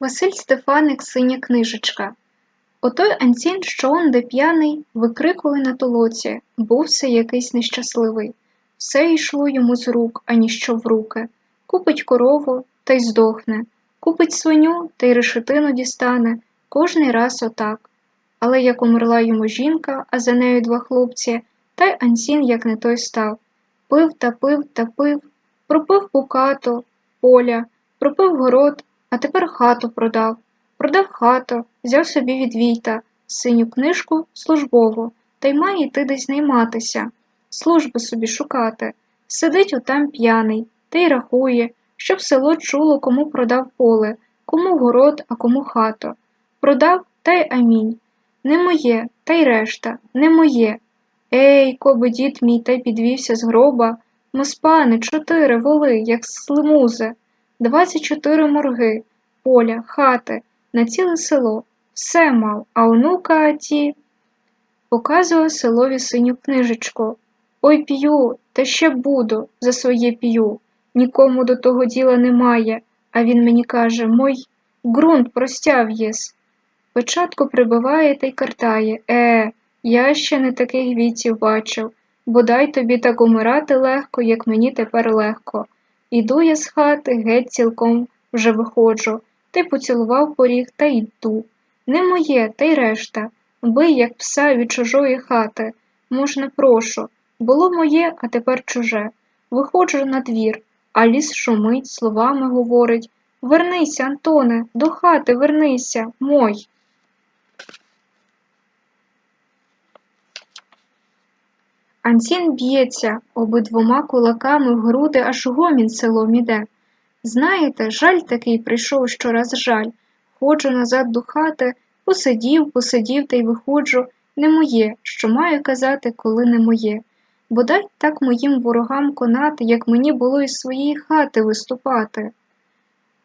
Василь Стефаник синя книжечка. Отой Анцін, що он де п'яний, викрикували на толоці, бувся якийсь нещасливий. Все йшло йому з рук, а ніщо в руки. Купить корову та й здохне, купить свиню та й решетину дістане, кожний раз отак. Але як умерла йому жінка, а за нею два хлопці, та й Анцін, як не той став. Пив та пив та пив, пропив букату, поля, пропив город, а тепер хату продав. Продав хату, взяв собі від Війта, синю книжку службову, та й має йти десь найматися, служби собі шукати. Сидить отам п'яний, та й рахує, щоб село чуло, кому продав поле, кому город, а кому хату. Продав та й амінь. Не моє, та й решта, не моє. Ей, коби дід мій та й підвівся з гроба, Моспани, чотири воли, як слимузи, двадцять чотири морги, поля, хати, на ціле село, все мав, а онука ті. Показував селові синю книжечку. Ой п'ю, та ще буду, за своє п'ю. Нікому до того діла немає, а він мені каже Мой ґрунт простяв єс. Печатку прибиває та й картає. Е, я ще не таких віців бачив. Бодай тобі так умирати легко, як мені тепер легко. Іду я з хати, геть цілком вже виходжу, й поцілував поріг та йду. Не моє, та й решта. Бий, як пса від чужої хати. Можна, прошу. Було моє, а тепер чуже. Виходжу на двір, а ліс шумить, словами говорить Вернися, Антоне, до хати вернися, мой. Антін б'ється обидвома кулаками в груди, аж гомін селом іде. Знаєте, жаль такий прийшов щораз жаль. Ходжу назад до хати, посидів, посидів та й виходжу. Не моє, що маю казати, коли не моє. Бодай так моїм ворогам конати, як мені було із своєї хати виступати.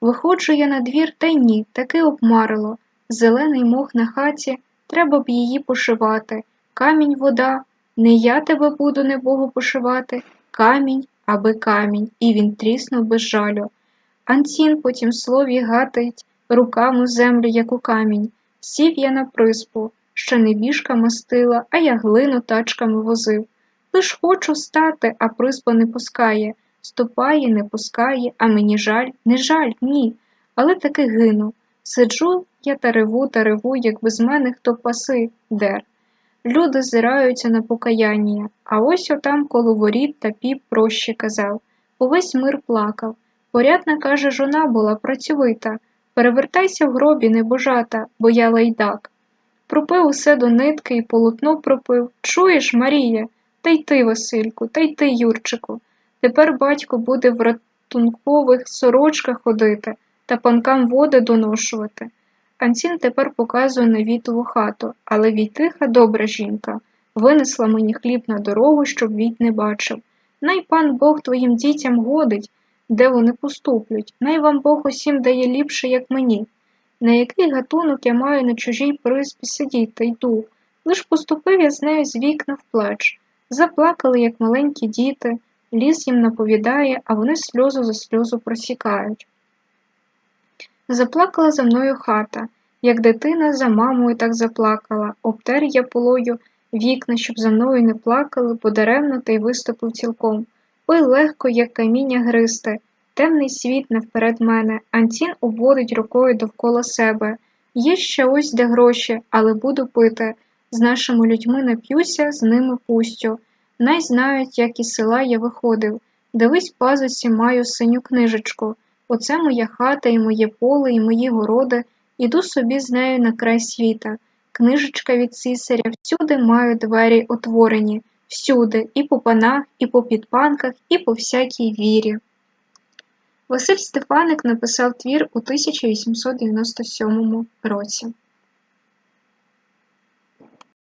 Виходжу я на двір, та й ні, таки обмарило. Зелений мох на хаті, треба б її пошивати. Камінь вода, не я тебе буду, не Богу пошивати, камінь, аби камінь, і він тріснув без жалю. Анцін потім слові гатить руками землю, як у камінь. Сів я на приспу, що не біжка мастила, а я глину тачками возив. Лиш хочу стати, а приспа не пускає. Ступає, не пускає, а мені жаль, не жаль, ні. Але таки гину. Сиджу я та реву та реву, як без мене хто паси дер. Люди зираються на покаяння, а ось отам коло воріт та піп проще казав. Увесь мир плакав. Порядна, каже, жона була працьовита. Перевертайся в гробі, небожата, бо я лайдак. Пропив усе до нитки і полотно пропив. Чуєш, Марія? Та й ти, Васильку, та й ти, Юрчику. Тепер батько буде в ратункових сорочках ходити та панкам води доношувати. Анцін тепер показує на Вітову хату, але Війтиха добра жінка. Винесла мені хліб на дорогу, щоб Війт не бачив. Най пан Бог твоїм дітям годить, де вони поступлють, най вам Бог усім дає ліпше, як мені. На який гатунок я маю на чужій приспі сидіти йду, лиш поступив я з нею з вікна в плач. Заплакали, як маленькі діти, ліс їм наповідає, а вони сльозу за сльозу просікають. Заплакала за мною хата, як дитина за мамою так заплакала, обтер я полою вікна, щоб за мною не плакали, бо даремно та й виступив цілком. Ой легко, як каміння гристи, темний світ навперед мене, Антін обводить рукою довкола себе. Є ще ось де гроші, але буду пити. З нашими людьми нап'юся, з ними пустю. Най знають, як із села я виходив. Дивись, пазусі маю синю книжечку. Оце моя хата, і моє поле, і мої городи, іду собі з нею на край світа. Книжечка від цісаря, всюди маю двері отворені, всюди, і по панах, і по підпанках, і по всякій вірі. Василь Стефаник написав твір у 1897 році.